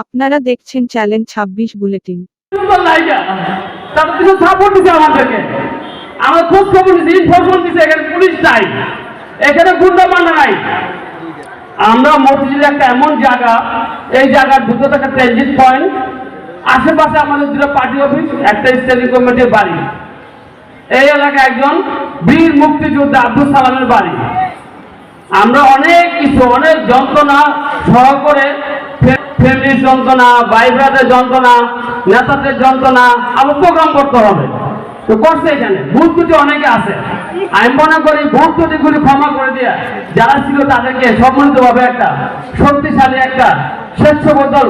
আপনারা দেখছেন চ্যালেঞ্জ ছাব্বিশ বুলেটিন। আমরা খোঁজ খবর দিছি ইনফরমেশন এখানে পুলিশ নাই। এখানে গুন্ডা নাই। আমরা মসজিদের একটা এমন জায়গা, এই জায়গার ভিতরে একটা ট্রানজিট পয়েন্ট আশেপাশে আমাদের দুটো পার্টি অফিস, একটা স্ট্যান্ডিং কমিটির বাড়ি। এই এলাকায় একজন বীর মুক্তিযোদ্ধা আব্দুল সালামের বাড়ি। আমরা অনেক কিছু, অনেক যন্ত্রণা সহ করে ফ্যামিলির যন্ত্রণা ভাই ব্রাদের যন্ত্রণা, নেতাদের যন্ত্রণা, আবার প্রোগ্রাম করতে হবে। তো করছে এখানে। ভূত ত্রুটি অনেকে আছে। আমি মনে করি ভূত ত্রুটিগুলি ক্ষমা করে দিয়ে যারা ছিল তাদেরকে সম্মানিতভাবে একটা শক্তিশালী, একটা স্বেচ্ছবদল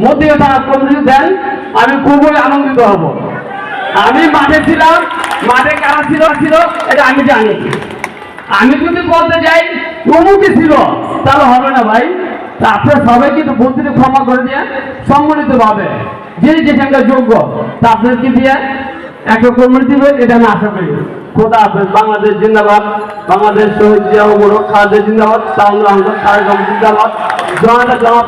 মোদীয় তারা কমিটি দেন। আমি খুবই আনন্দিত হব। আমি মাঠে ছিলাম। মাঠে কারা ছিল? ছিল? এটা আমি জানি। আমি যদি বলতে যাই অমুকই ছিল, তাহলে হবে না ভাই। তা আপনার সবাই কিন্তু বন্ধুদের ক্ষমা করে দিয়ে সম্মিলিত ভাবে যিনি যেখানকার যোগ্য তা আপনাদেরকে দিয়ে একটা কমিটি দিবেন এটা আমি আশা করি। খোদা হাফেজ, বাংলাদেশ জিন্দাবাদ। বাংলাদেশ শহীদ জিয়া উমর খালেদ জিন্দাবাদ তাহলে আহমদ খালেদ জিন্দাবাদ। জামাত জিন্দাবাদ।